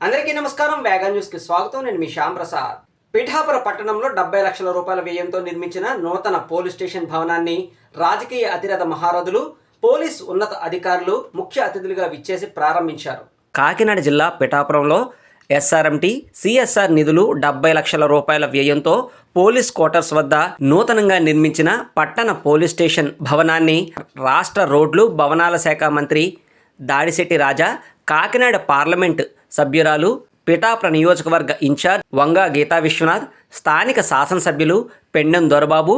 అందరికీ నమస్కారం. వేగా న్యూస్కి స్వాగతం. నేను మీ శ్యామ్ ప్రసాద్. పిఠాపుర పట్టణంలో డెబ్బై లక్షల రూపాయల వ్యయంతో నిర్మించిన నూతన పోలీస్ స్టేషన్ భవనాన్ని రాజకీయ అతిరథ మహారథులు పోలీస్ ఉన్నత అధికారులు ముఖ్య అతిథులుగా విచ్చేసి ప్రారంభించారు. కాకినాడ జిల్లా పిఠాపురంలో ఎస్ఆర్ఎంటి సిఎస్ఆర్ నిధులు డెబ్బై లక్షల రూపాయల వ్యయంతో పోలీస్ క్వార్టర్స్ వద్ద నూతనంగా నిర్మించిన పట్టణ పోలీస్ స్టేషన్ భవనాన్ని రాష్ట్ర రోడ్లు భవనాల శాఖ మంత్రి దాడిశెట్టి రాజా కాకినాడ పార్లమెంట్ సభ్యురాలు పిఠాపుర నియోజకవర్గ ఇన్ఛార్జ్ వంగా గీతా విశ్వనాథ్ స్థానిక శాసనసభ్యులు పెండెం దొరబాబు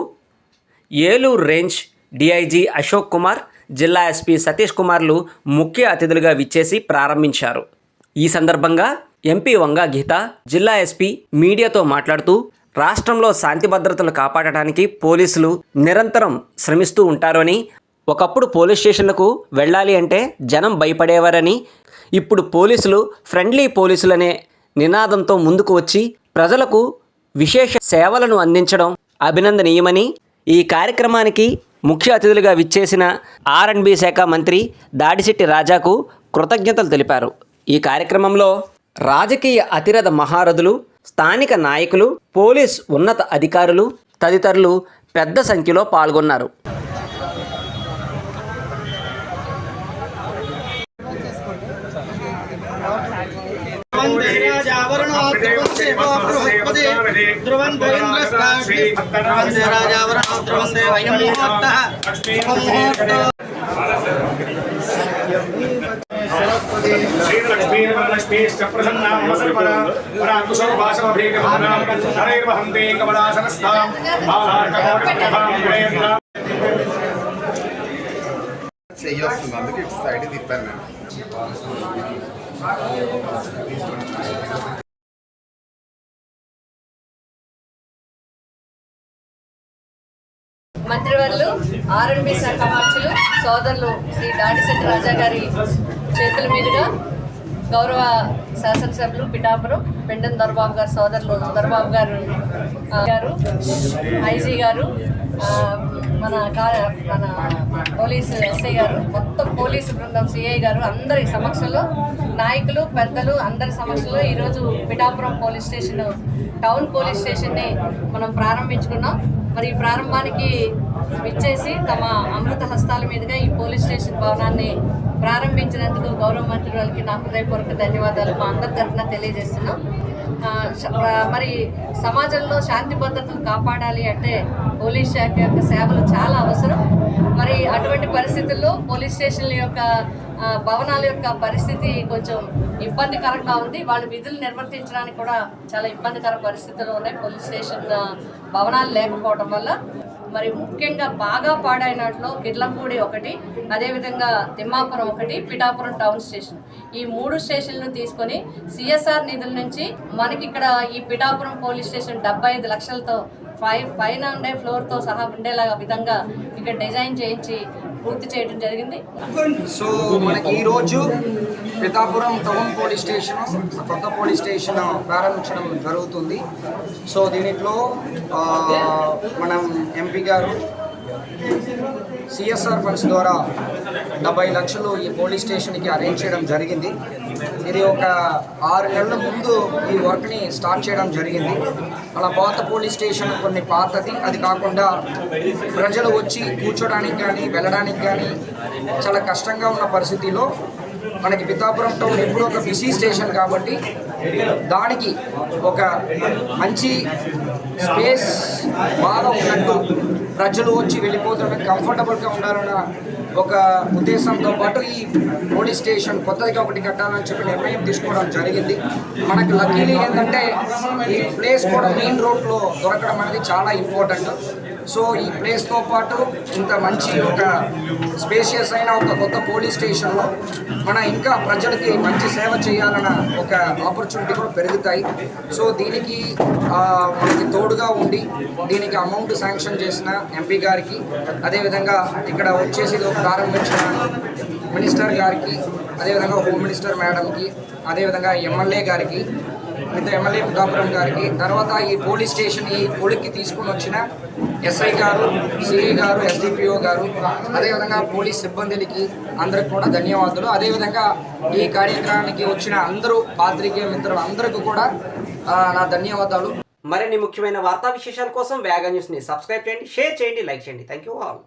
ఏలూరు రేంజ్ డిఐజీ అశోక్ కుమార్ జిల్లా ఎస్పీ సతీష్ కుమార్లు ముఖ్య అతిథులుగా విచ్చేసి ప్రారంభించారు. ఈ సందర్భంగా ఎంపీ వంగా గీత జిల్లా ఎస్పీ మీడియాతో మాట్లాడుతూ రాష్ట్రంలో శాంతి భద్రతలు కాపాడటానికి పోలీసులు నిరంతరం శ్రమిస్తూ ఉంటారు అని ఒకప్పుడు పోలీస్ స్టేషన్లకు వెళ్ళాలి అంటే జనం భయపడేవారని ఇప్పుడు పోలీసులు ఫ్రెండ్లీ పోలీసులనే నినాదంతో ముందుకు వచ్చి ప్రజలకు విశేష సేవలను అందించడం అభినందనీయమని ఈ కార్యక్రమానికి ముఖ్య అతిథులుగా విచ్చేసిన ఆర్ శాఖ మంత్రి దాడిశెట్టి రాజాకు కృతజ్ఞతలు తెలిపారు. ఈ కార్యక్రమంలో రాజకీయ అతిరథ మహారథులు స్థానిక నాయకులు పోలీస్ ఉన్నత అధికారులు తదితరులు పెద్ద సంఖ్యలో పాల్గొన్నారు. సర్వదా పరాకుశో వాసవభేగభద్రాం హరైర్వహంతే కమలాసనస్థాం అందుకే ఇటు సైడ్ తిప్పాను నేను. మంత్రివర్లు ఆర్ఎండ్బి శాఖ మంత్రులు సోదరులు శ్రీ దాడిశెట్టి రాజా గారి చేతుల మీదుగా గౌరవ శాసనసభ్యులు పిఠాపురం పెండన్ దొరబాబు గారు సోదరులు దొరబాబు గారు గారు ఐజీ గారు మన కా మన పోలీసు ఎస్ఐ గారు మొత్తం పోలీసు బృందం సిఐ గారు అందరి సమక్షంలో నాయకులు పెద్దలు అందరి సమక్షంలో ఈరోజు Pithapuram police station town police స్టేషన్ని మనం ప్రారంభించుకున్నాం. మరి ఈ ప్రారంభానికి విచ్చేసి తమ అమృత హస్తాల మీదుగా ఈ పోలీస్ స్టేషన్ భవనాన్ని ప్రారంభించినందుకు గౌరవ మంత్రి వాళ్ళకి నా హృదయపూర్వక ధన్యవాదాలు. మా అందరి తరఫున తెలియజేస్తున్నాం. మరి సమాజంలో శాంతి భద్రతలు కాపాడాలి అంటే పోలీస్ శాఖ యొక్క సేవలు చాలా అవసరం. మరి అటువంటి పరిస్థితుల్లో పోలీస్ స్టేషన్ల యొక్క భవనాల యొక్క పరిస్థితి కొంచెం ఇబ్బందికరంగా ఉంది. వాళ్ళు విధులు నిర్వర్తించడానికి కూడా చాలా ఇబ్బందికర పరిస్థితులు ఉన్నాయి. పోలీస్ స్టేషన్ భవనాలు లేకపోవడం వల్ల. మరి ముఖ్యంగా బాగా పాడైనట్లో కిర్లంపూడి ఒకటి అదేవిధంగా తిమ్మాపురం ఒకటి పిఠాపురం టౌన్ స్టేషన్. ఈ మూడు స్టేషన్లను తీసుకొని సిఎస్ఆర్ నిధుల నుంచి మనకి ఇక్కడ ఈ పిఠాపురం పోలీస్ స్టేషన్ డెబ్బై ఐదు లక్షలతో ఫైవ్ పైన ఉండే ఫ్లోర్తో సహా ఉండేలాగా విధంగా ఇక్కడ డిజైన్ చేయించి పూర్తి చేయడం జరిగింది. సో మనకి ఈరోజు పితాపురం టౌన్ పోలీస్ స్టేషన్ కొత్త పోలీస్ స్టేషన్ ప్రారంభించడం జరుగుతుంది. సో దీనిలో మనం ఎంపీ గారు సిఎస్ఆర్ ఫండ్స్ ద్వారా డెబ్బై లక్షలు ఈ పోలీస్ స్టేషన్కి అరేంజ్ చేయడం జరిగింది. ఇది ఒక ఆరు నెలల ముందు ఈ వర్క్ని స్టార్ట్ చేయడం జరిగింది. అలా పాత పోలీస్ స్టేషన్ కొన్ని పాతది. అది కాకుండా ప్రజలు వచ్చి కూర్చోడానికి కానీ వెళ్ళడానికి కానీ చాలా కష్టంగా ఉన్న పరిస్థితిలో మనకి పితాపురం టౌన్ ఎప్పుడు ఒక బిజీ స్టేషన్ కాబట్టి దానికి ఒక మంచి స్పేస్ బాగా ఉన్నట్టు ప్రజలు వచ్చి వెళ్ళిపోతున్న కంఫర్టబుల్గా ఉండాలన్న ఒక ఉద్దేశంతో పాటు ఈ పోలీస్ స్టేషన్ కొత్తదిగా ఒకటి కట్టాలని చెప్పి నిర్ణయం తీసుకోవడం జరిగింది. మనకు లక్కీలీ ఏంటంటే ఈ ప్లేస్ కూడా మెయిన్ రోడ్లో దొరకడం అనేది చాలా ఇంపార్టెంట్. సో ఈ ప్లేస్తో పాటు ఇంత మంచి ఒక స్పేషియస్ అయిన ఒక కొత్త పోలీస్ స్టేషన్లో మన ఇంకా ప్రజలకి మంచి సేవ చేయాలన్న ఒక ఆపర్చునిటీ కూడా పెరుగుతాయి. సో దీనికి మనకి తోడుగా ఉండి దీనికి అమౌంట్ శాంక్షన్ చేసిన ఎంపీ గారికి అదేవిధంగా ఇక్కడ వచ్చేసి ప్రారంభించిన మినిస్టర్ గారికి అదేవిధంగా హోమ్ మినిస్టర్ మేడంకి అదేవిధంగా ఎమ్మెల్యే గారికి పెద్ద ఎమ్మెల్యే పిఠాపురం గారికి తర్వాత ఈ పోలీస్ స్టేషన్ ఈ కొలిక్కి తీసుకుని వచ్చిన ఎస్ఐ గారు సిఐ గారు ఎస్డిపిఓ గారు అదేవిధంగా పోలీస్ సిబ్బందికి అందరికి కూడా ధన్యవాదాలు. అదేవిధంగా ఈ కార్యక్రమానికి వచ్చిన అందరూ పాత్రికేయ మిత్రులు అందరికీ కూడా నా ధన్యవాదాలు. మరిన్ని ముఖ్యమైన వార్తా విశేషాల కోసం వేగా న్యూస్ని సబ్స్క్రైబ్ చేయండి షేర్ చేయండి లైక్ చేయండి. Thank you all